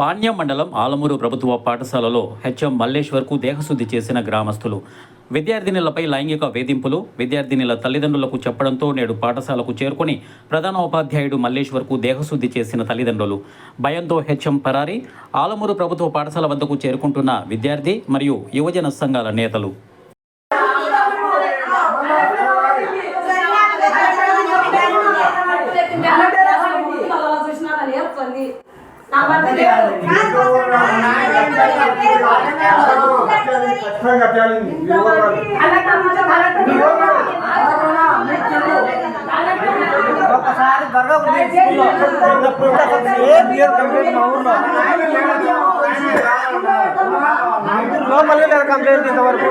పాణ్యం మండలం ఆలమూరు ప్రభుత్వ పాఠశాలలో హెచ్ఎం మల్లేశ్వర్కు దేహశుద్ధి చేసిన గ్రామస్తులు విద్యార్థినులపై లైంగిక వేధింపులు విద్యార్థినుల తల్లిదండ్రులకు చెప్పడంతో నేడు పాఠశాలకు చేరుకొని ప్రధాన ఉపాధ్యాయుడు మల్లేశ్వర్కు దేహశుద్ధి చేసిన తల్లిదండ్రులు. భయంతో హెచ్ఎం పరారి ఆలమూరు ప్రభుత్వ పాఠశాల వద్దకు చేరుకుంటున్న విద్యార్థి మరియు యువజన సంఘాల నేతలు. ఒక్కసారి కట్టాలి ఒకసారి కంప్లైంట్ ఇంతవరకు?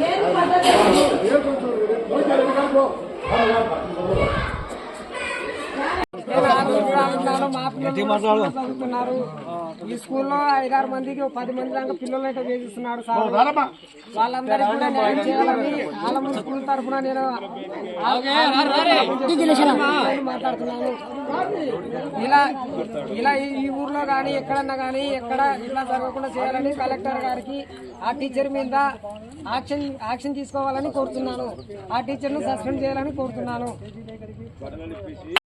ఏం బాబా అబద్ధం చెప్తారే బడి పోమంటున్నారు చదువుతున్నారు ఈ స్కూల్లో ఐదారు మందికి పది మంది దాకా పిల్లలు అయితే వేధిస్తున్నాడు సార్. వాళ్ళందరికీ కూడా న్యాయం చేయాలని ఆలమూరు స్కూల్ తరఫున నేను మాట్లాడుతున్నాను. ఇలా ఇలా ఈ- ఈ ఊర్లో కానీ ఎక్కడన్నా కానీ ఎక్కడ ఇలా జరగకుండా చేయాలని కలెక్టర్ గారికి ఆ టీచర్ మీద యాక్షన్ యాక్షన్ తీసుకోవాలని కోరుతున్నాను. ఆ టీచర్ను సస్పెండ్ చేయాలని కోరుతున్నాను.